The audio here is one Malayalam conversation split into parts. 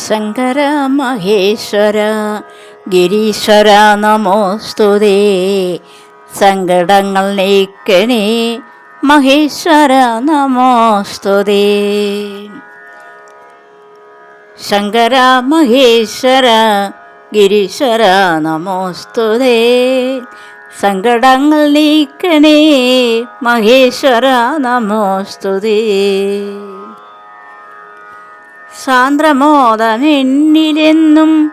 ശങ്കര മഹേശ്വര ഗിരീശ്വര നമോസ്തുതേ സങ്കടങ്ങൾ നീക്കണേ മഹേശ്വര നമോസ്തുതേ ശങ്കര മഹേശ്വര ഗിരീശ്വര നമോസ്തുതേ സങ്കടങ്ങൾ നീക്കണേ. മഹേശ്വര നമോസ്തുതി സാന്ദ്രമോദമെന്നിലെന്നും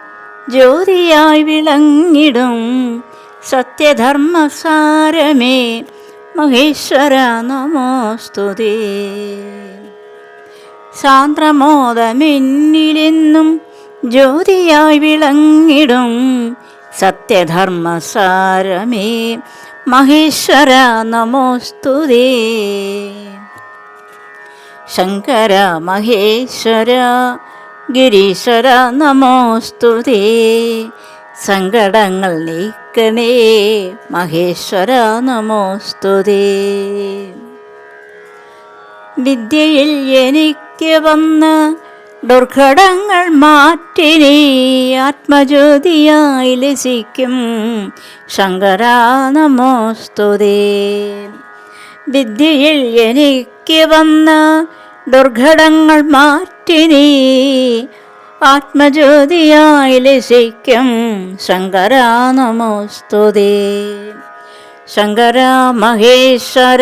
ജ്യോതിയായി വിളങ്ങിടും. സത്യധർമ്മസാരമേ. മഹേശ്വര നമോസ്തുതി സാന്ദ്രമോദമെന്നിലെന്നും ജ്യോതിയായി വിളങ്ങിടും. സത്യധർമ്മസാരമേ. മഹേശ്വര നമോസ്തുതേ ശങ്കര മഹേശ്വര ഗിരീശ്വര നമോസ്തുതേ സങ്കടങ്ങൾ നീക്കണേ മഹേശ്വര നമോസ്തുതേ വിദ്യയിൽ എനിക്ക് വന്ന ദുർഘടങ്ങൾ മാറ്റി നീ ആത്മജ്യോതിയായി ലസിക്കും. ശങ്കര നമോസ്തുതേ. വിദ്യയിൽ എനിക്ക് വന്ന ദുർഘടങ്ങൾ മാറ്റി നീ ആത്മജ്യോതിയായി ലസിക്കും. ശങ്കര നമോസ്തുതേ. ശങ്കര മഹേശ്വര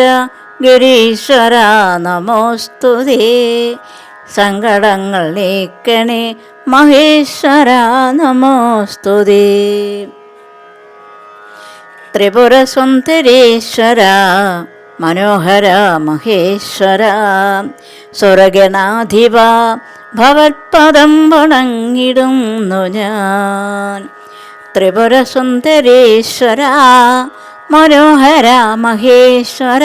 ഗിരീശ്വര നമോസ്തുതേ. സങ്കടങ്ങൾ നീക്കണേ. മഹേശ്വര നമോസ്തുതി. ത്രിപുര സുന്ദരീശ്വര മനോഹര മഹേശ്വര. സ്വർഗനാധിപ ഭവത്പദം വണങ്ങിടുന്നു ഞാൻ. ത്രിപുര സുന്ദരീശ്വര മനോഹര മഹേശ്വര.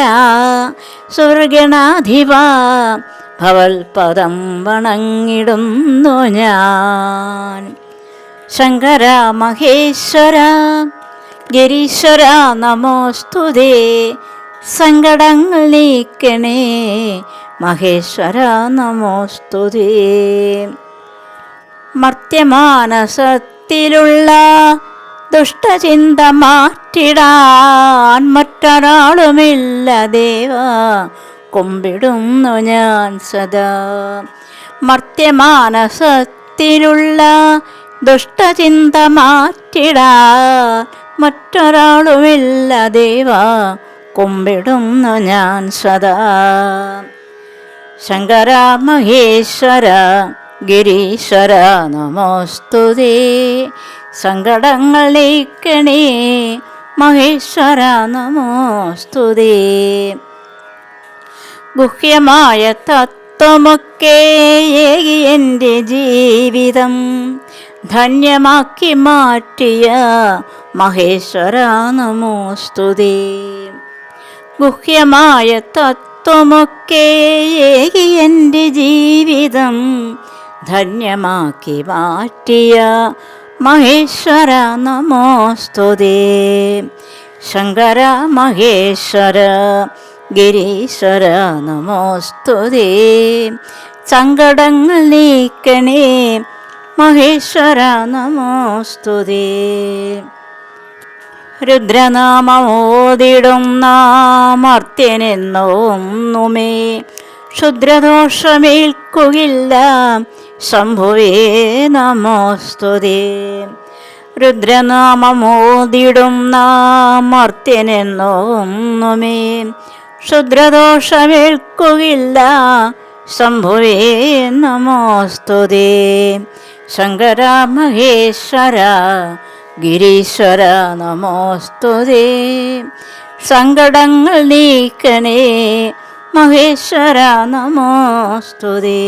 സ്വർഗനാധിപ ഭവൽപദം വണങ്ങിടുന്നു ഞാൻ. ശങ്കര മഹേശ്വര ഗിരീശ്വര നമോസ്തുതേ സങ്കടങ്ങൾ നീക്കണേ മഹേശ്വര നമോസ്തുതേ മർത്യമാനസത്തിലുള്ള ദുഷ്ടചിന്ത മാറ്റിടാൻ മറ്റൊരാളുമില്ല ദേവ. കുമ്പിടുന്നു ഞാൻ സദാ. മർത്യമാനസത്തിലുള്ള ദുഷ്ടചിന്ത മാറ്റിടാൻ മറ്റൊരാളുമില്ല ദേവ കുമ്പിടുന്നു ഞാൻ സദാ. ശങ്കര മഹേശ്വര ഗിരീശ്വര നമോസ്തുതേ. സങ്കടങ്ങൾ നീക്കണേ മഹേശ്വര നമോസ്തുതേ. ഗുഹ്യമായ തത്വമൊക്കെ ഏകി എന്റെ ജീവിതം ധന്യമാക്കി മാറ്റിയ മഹേശ്വര നമോസ്തുതി. ഗുഹ്യമായ തത്വമൊക്കെ ഏകി എന്റെ ജീവിതം ധന്യമാക്കി മാറ്റിയ മഹേശ്വര നമോസ്തുതി. ശങ്കര മഹേശ്വര ഗിരീശ്വര നമോസ്തുതേ സങ്കടങ്ങൾ നീക്കണേ മഹേശ്വര നമോസ്തുതേ രുദ്രനാമോദിടും നാമർത്യനെന്നോന്നുമേ ക്ഷുദ്രദോഷമേൽക്കുകില്ല ശംഭുവേ നമോസ്തുതേ രുദ്രനാമമോദിടും നാമർത്യനെന്നോന്നുമേ ക്ഷുദ്രദോഷമേൽക്കുകയില്ല ശംഭുവേ നമോസ്തുതേ. ശങ്കര മഹേശ്വര ഗിരീശ്വര നമോസ്തുതേ. സങ്കടങ്ങൾ നീക്കണേ മഹേശ്വര നമോസ്തുതേ.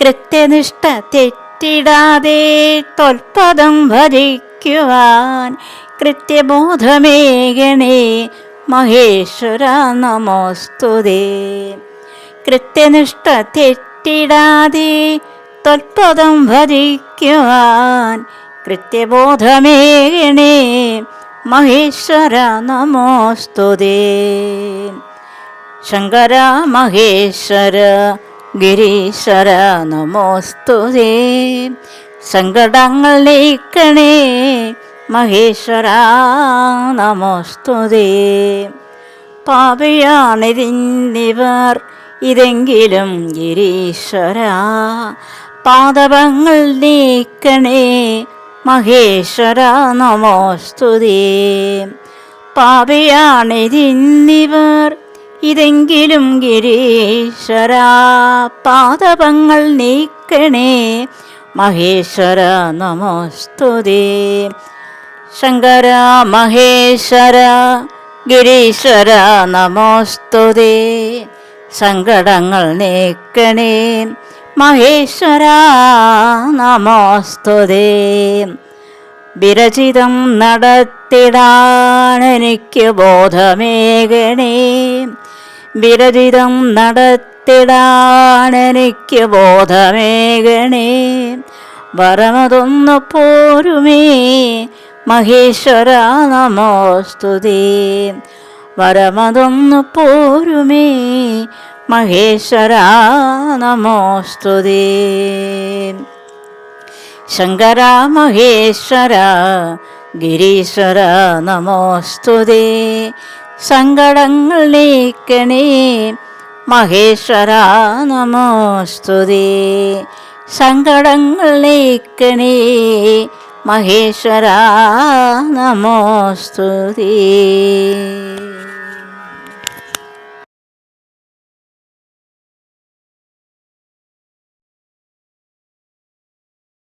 കൃത്യനിഷ്ഠ തെറ്റിടാതെ തൊൽപദം ഭരിക്കുവാൻ കൃത്യബോധമേകണേ. മഹേശ്വര നമോസ്തുതേ കൃത്യനിഷ്ഠ തെറ്റിടാതെ തൊൽപദം ഭരിക്കുവാൻ കൃത്യബോധമേകണേ. മഹേശ്വര നമോസ്തുതേ ശങ്കര മഹേശ്വര ഗിരീശ്വര നമോസ്തുതേ സങ്കടങ്ങൾ നീക്കണേ. മഹേശ്വര നമോസ്തുതേ. പാപിയാണിതിന്നിവർ ഇതെങ്കിലും ഗിരീശ്വര. പാദപങ്ങൾ നീക്കണേ മഹേശ്വര നമോസ്തുതേ. പാപിയാണിതിന്നിവർ ഇതെങ്കിലും ഗിരീശ്വര. പാദപങ്ങൾ നീക്കണേ മഹേശ്വര നമോസ്തുതേ. ശങ്കര മഹേശ്വര ഗിരീശ്വര നമോസ്തുതേ. സങ്കടങ്ങൾ നീക്കണേ. മഹേശ്വര നമോസ്തുതേ. വിരചിതം നടത്തിടാൻ എനിക്ക് ബോധമേകണേ. വിരചിതം നടത്തിടാൻ എനിക്ക് ബോധമേകണേ. വരമതൊന്നു പോരുമേ. മഹേശ്വര നമോസ്തുതേ വരമതൊന്നു പോരുമേ. മഹേശ്വര നമോസ്തുതേ ശങ്കര മഹേശ്വര ഗിരീശ്വര നമോസ്തുതേ സങ്കടങ്ങൾ നീക്കണേ. മഹേശ്വര നമോസ്തുതേ സങ്കടങ്ങൾ നീക്കണേ. മഹേശ്വര നമോസ്തുതേ